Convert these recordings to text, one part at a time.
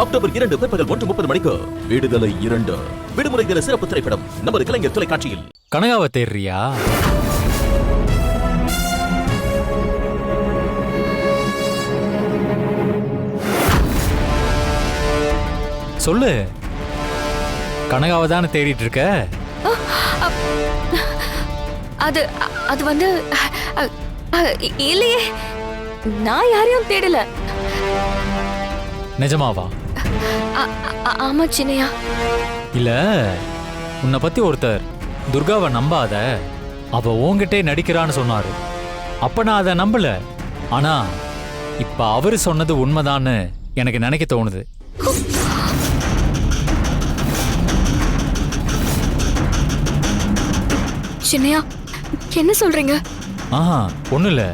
October இரண்டு பிற்பகல் ஒன்று முப்பது மணிக்கு. விடுதலை இரண்டு. விடுமுறை தின சிறப்பு திரைப்படம். நமது கலைஞர் தொலைக்காட்சியில். கனகாவை தேடுறியா? சொல்லு. கனகாவை தானே தேடிட்டு இருக்க? அது அது வந்து அ, அ, இ- இல்லையே. நான் யாரையும் தேடல. நிஜமாவா? ஆமா சின்னையா. இல்ல உன்னை பத்தி ஒருத்தர் துர்காவை நம்பாத அவ உன்கிட்டே நடிக்கிறான்னு சொன்னாரு. அப்ப நான் அதை நம்பல. ஆனா இப்ப அவரு சொன்னது உண்மைதான்னு எனக்கு நினைக்க தோணுது. சின்னையா என்ன சொல்றீங்க? ஆஹா ஒன்றும் இல்லை.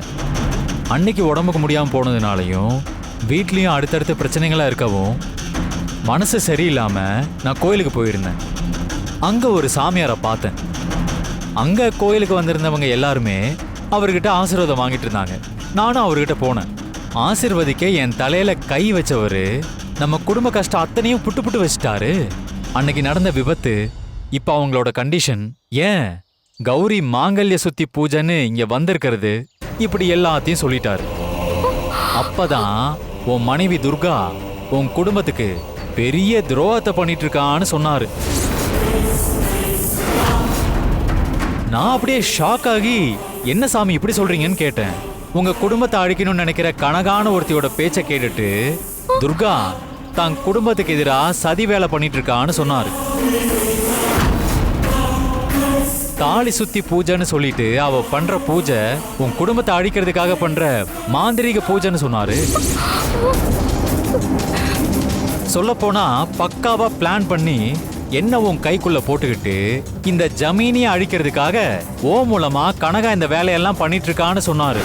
அன்னைக்கு உடம்புக்கு முடியாமல் போனதுனாலையும் வீட்லேயும் அடுத்தடுத்த பிரச்சனைகளாக இருக்கவும் மனசு சரியில்லாமல் நான் கோயிலுக்கு போயிருந்தேன். அங்கே ஒரு சாமியாரை பார்த்தேன். அங்கே கோயிலுக்கு வந்திருந்தவங்க எல்லாருமே அவர்கிட்ட ஆசீர்வாதம் வாங்கிட்டு இருந்தாங்க. நானும் அவர்கிட்ட போனேன். ஆசீர்வதிக்க என் தலையில் கை வச்சவர் நம்ம குடும்ப கஷ்டம் அத்தனையும் புட்டு புட்டு வச்சிட்டாரு. அன்னைக்கு நடந்த விபத்து இப்போ அவங்களோட கண்டிஷன் ஏன்? கௌரி மாங்கல்ய சுத்தி பூஜைன்னு இங்க வந்திருக்கிறது இப்படி எல்லாத்தையும் சொல்லிட்டாரு. அப்பதான் உன் மனைவி துர்கா உன் குடும்பத்துக்கு பெரிய துரோகத்தை பண்ணிட்டு இருக்கான்னு சொன்னாரு. நான் அப்படியே ஷாக் ஆகி என்ன சாமி இப்படி சொல்றீங்கன்னு கேட்டேன். உங்க குடும்பத்தை அழிக்கணும்னு நினைக்கிற கனகான ஒருத்தியோட பேச்சை கேட்டுட்டு துர்கா தான் குடும்பத்துக்கு எதிராக சதி வேலை பண்ணிட்டு இருக்கான்னு சொன்னாரு. தாலி சுத்தி பூஜைன்னு சொல்லிட்டு அவ பண்ற பூஜை உன் குடும்பத்தை அழிக்கிறதுக்காக பண்ற மாந்திரீக பூஜைன்னு சொன்னாரு. சொல்ல போனா பக்காவா பிளான் பண்ணி என்ன உன் கைக்குள்ள போட்டுக்கிட்டு இந்த ஜமீனியை அழிக்கிறதுக்காக ஓ மூலமா கனகா இந்த வேலையெல்லாம் பண்ணிட்டு இருக்கான்னு சொன்னாரு.